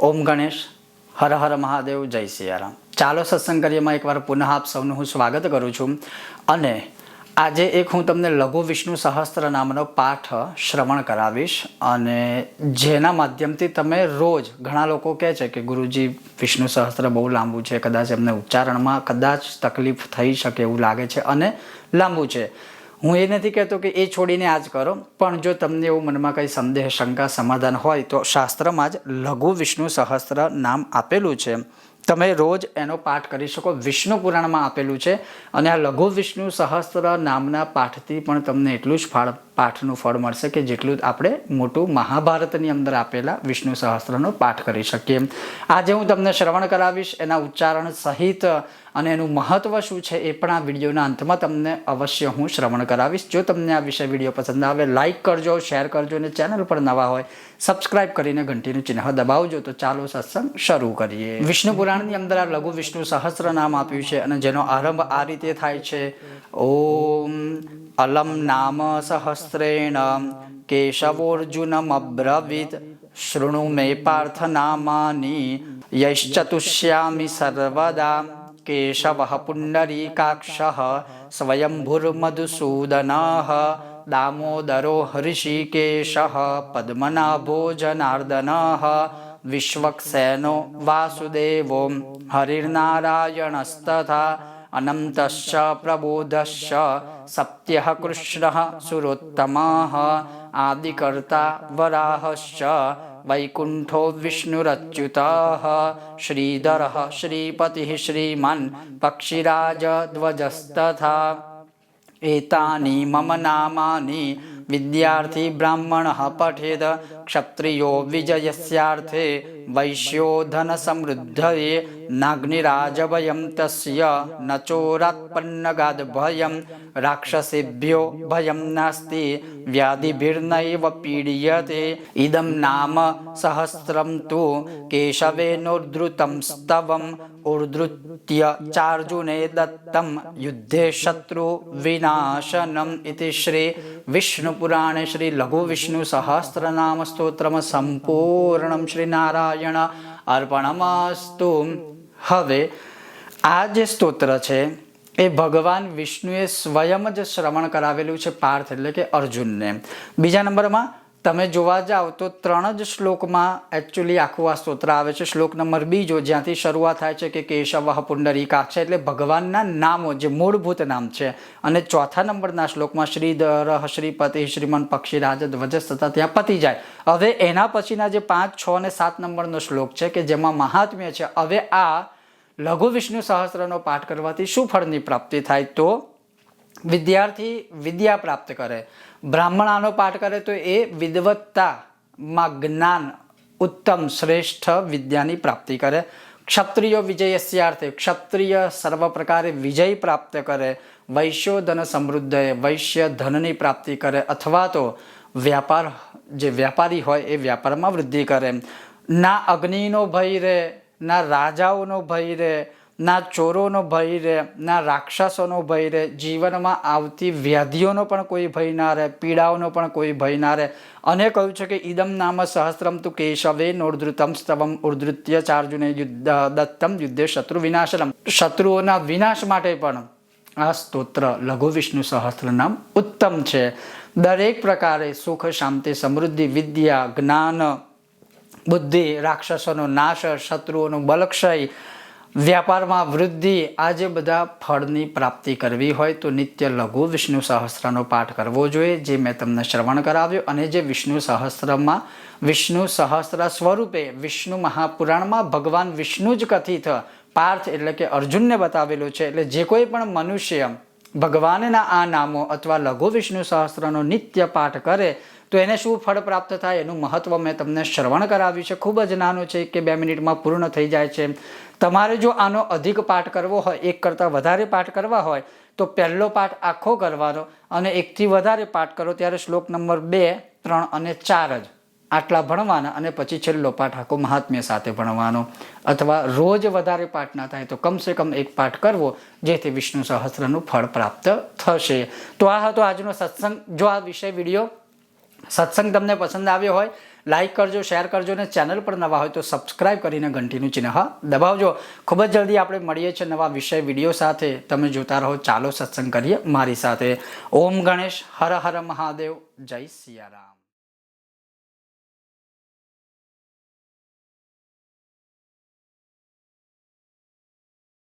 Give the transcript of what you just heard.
ઓમ ગણેશ, હર હર મહાદેવ, જય સિયારામ. ચાલો સત્સંગ કરીએમાં એકવાર પુનઃ આપ સૌનું હું સ્વાગત કરું છું. અને આજે એક હું તમને લઘુ વિષ્ણુ સહસ્ત્ર નામનો પાઠ શ્રવણ કરાવીશ. અને જેના માધ્યમથી તમે રોજ ઘણા લોકો કહે છે કે ગુરુજી, વિષ્ણુ સહસ્ત્ર બહુ લાંબુ છે. કદાચ એમને ઉચ્ચારણમાં કદાચ તકલીફ થઈ શકે એવું લાગે છે અને લાંબુ છે. હું એ નથી કહેતો કે એ છોડીને આ જ કરો, પણ જો તમને એવું મનમાં કંઈ સંદેહ, શંકા, સમાધાન હોય તો શાસ્ત્રમાં જ લઘુ વિષ્ણુ સહસ્ત્ર નામ આપેલું છે. તમે રોજ એનો પાઠ કરી શકો. વિષ્ણુ પુરાણમાં આપેલું છે અને આ લઘુ વિષ્ણુ સહસ્ત્ર નામના પાઠથી પણ તમને એટલું જ ફળ, પાઠનું ફળ મળશે કે જેટલું આપણે મોટું મહાભારતની અંદર આપેલા વિષ્ણુ સહસ્ત્રનો પાઠ કરી શકીએ. આજે હું તમને શ્રવણ કરાવીશ, એના ઉચ્ચારણ સહિત અને એનું મહત્ત્વ શું છે એ પણ આ વિડીયોના અંતમાં તમને અવશ્ય હું શ્રવણ કરાવીશ. જો તમને આ વિષય વીડિયો પસંદ આવે લાઇક કરજો, શેર કરજો અને ચેનલ પર નવા હોય, સબસ્ક્રાઇબ કરીને ઘંટીનું ચિહ્ન દબાવજો. તો ચાલો સત્સંગ શરૂ કરીએ. વિષ્ણુ પુરાણની અંદર આ લઘુ વિષ્ણુ સહસ્ર નામ આપ્યું છે અને જેનો આરંભ આ રીતે થાય છે. ઓમ અલમ નામ સહસ્રેણ કેશવોર્જુનમ અબ્રવીત શૃણુ મે પાર્થ નામાની. યશ્ચતુષ્યામિ સર્વદા. કેશવ પુંડરીકાક્ષ. સ્વયંભુર્મધુસૂદન. દામોદરો હૃષિકેશ પદ્મનાભો જનાર્દન વિશ્વક્સેનો વાસુદેવો હરિર્નારાયણસ્તથા અનંતશ્ચ પ્રબોધશ્ચ સત્ય કૃષ્ણ સુરોત્તમ આદિકર્તા વરાહશ્ચ વૈકુંઠો વિષ્ણુરચ્યુત શ્રીધર શ્રીપતિ શ્રીમન પક્ષીરાજ ધ્વજસ્તથા એતાની મમ નામાની વિદ્યાર્થી બ્રાહ્મણ પઠેદ ક્ષત્રિયો વિજયસ્યાર્થે વૈશ્યો ધન સમૃદ્ધયે નાગ્નિરાજભયમ તસ્ય નચોરાત્પન્નગાદ ભયમ રાક્ષસેભ્યો ભયમ નાસ્તિ વ્યાધિભિર્નૈવ પીડ્યતે ઇદમ નામ સહસ્રમ તુ કેશવેનોદ્રુતમ સ્તવમ दत्तं युद्धे शत्रुविनाशनम् इति श्री विष्णुपुराणे श्री लघुविष्णुसहस्रनामस्तोत्रं सम्पूर्णं શ્રીનારાયણ અર્પણમસ્તુ હવે આ જે સ્તોત્ર છે એ ભગવાન વિષ્ણુએ સ્વયં જ શ્રવણ કરાવેલું છે પાર્થ એટલે કે અર્જુનને બીજા નંબરમાં તમે જોવા જાઓ તો ત્રણ જ શ્લોકમાં એકચ્યુઅલી આખું આ સ્તોત્ર આવે છે. શ્લોક નંબર બીજો, જ્યાંથી શરૂઆત થાય છે કે કેશવ પુંડરીકાક્ષ એટલે ભગવાનના નામો જે મૂળભૂત નામ છે. અને ચોથા નંબરના શ્લોકમાં શ્રીધર, શ્રીપતિ, શ્રીમન પક્ષીરાજ ધ્વજ તથા ત્યાં પતી જાય. હવે એના પછીના જે પાંચ, છ અને સાત નંબરનો શ્લોક છે કે જેમાં મહાત્મ્ય છે, હવે આ લઘુ વિષ્ણુ સહસ્રનો પાઠ કરવાથી શું ફળની પ્રાપ્તિ થાય તો વિદ્યાર્થી વિદ્યા પ્રાપ્ત કરે. બ્રાહ્મણ આનો પાઠ કરે તો એ વિદવત્તામાં જ્ઞાન ઉત્તમ શ્રેષ્ઠ વિદ્યાની પ્રાપ્તિ કરે. ક્ષત્રિયો વિજયસ્યાર્થે ક્ષત્રિય સર્વ પ્રકારે વિજય પ્રાપ્ત કરે. વૈશ્યો ધન સમૃદ્ધ વૈશ્ય ધનની પ્રાપ્તિ કરે અથવા તો વ્યાપાર જે વ્યાપારી હોય એ વ્યાપારમાં વૃદ્ધિ કરે. ના અગ્નિનો ભય રહે ના રાજાઓનો ભય રહે ના ચોરોનો ભય રહે, ના રાક્ષસોનો ભય રહે, જીવનમાં આવતી વ્યાધિઓનો પણ કોઈ ભય ના રહે, પીડાઓનો પણ કોઈ ભય ના રહે. અને કહ્યું છે કે ઇદમ નામ સહસ્રમ તુ કેશવે નોર્ધૃતમ સ્તવમ ઉર્ધૃત્ય ચાર્જુને યુદ્ધ, દત્તમ યુદ્ધે શત્રુ વિનાશનમ શત્રુઓના વિનાશ માટે પણ આ સ્તોત્ર લઘુ વિષ્ણુ સહસ્ત્ર નામ ઉત્તમ છે. દરેક પ્રકારે સુખ, શાંતિ, સમૃદ્ધિ, વિદ્યા, જ્ઞાન, બુદ્ધિ, રાક્ષસોનો નાશ, શત્રુઓનો બલક્ષય વ્યાપારમાં વૃદ્ધિ આ જે બધા ફળની પ્રાપ્તિ કરવી હોય તો નિત્ય લઘુ વિષ્ણુ સહસ્ત્રનો પાઠ કરવો જોઈએ, જે મેં તમને શ્રવણ કરાવ્યો અને જે વિષ્ણુ સહસ્ત્રમાં, વિષ્ણુ સહસ્ત્ર સ્વરૂપે વિષ્ણુ મહાપુરાણમાં ભગવાન વિષ્ણુ જ કથિત પાર્થ એટલે કે અર્જુનને બતાવેલું છે. એટલે જે કોઈ પણ મનુષ્ય ભગવાનના આ નામો અથવા લઘુ વિષ્ણુ સહસ્ત્રનો નિત્ય પાઠ કરે તો એને શું ફળ પ્રાપ્ત થાય એનું મહત્વ મેં તમને શ્રવણ કરાવ્યું છે. ખૂબ જ નાનું છે કે બે મિનિટમાં પૂર્ણ થઈ જાય છે. તમારે જો આનો અધિક પાઠ કરવો હોય, એક કરતાં વધારે પાઠ કરવા હોય, તો પહેલો પાઠ આખો કરવાનો અને એકથી વધારે પાઠ કરો ત્યારે શ્લોક નંબર બે, ત્રણ અને ચાર જ આટલા ભણવાના અને પછી છેલ્લો પાઠ આખો મહાત્મ્ય સાથે ભણવાનો. અથવા રોજ વધારે પાઠ ના થાય તો કમસે કમ એક પાઠ કરવો, જેથી વિષ્ણુ સહસ્રનું ફળ પ્રાપ્ત થશે. તો આ હતો આજનો સત્સંગ. જો આ વિષય વીડિયો સત્સંગ તમને પસંદ આવ્યો હોય લાઇક કરજો શેર કરજો અને ચેનલ પર નવા હોય તો સબસ્ક્રાઇબ કરીને ઘંટીનું ચિહ્ન દબાવજો. ખૂબ જ જલ્દી આપણે મળીએ છીએ નવા વિષય વીડિયો સાથે. તમે જોતા રહો, ચાલો સત્સંગ કરીએ મારી સાથે. ઓમ ગણેશ, હર હર મહાદેવ. જય સિયારામ.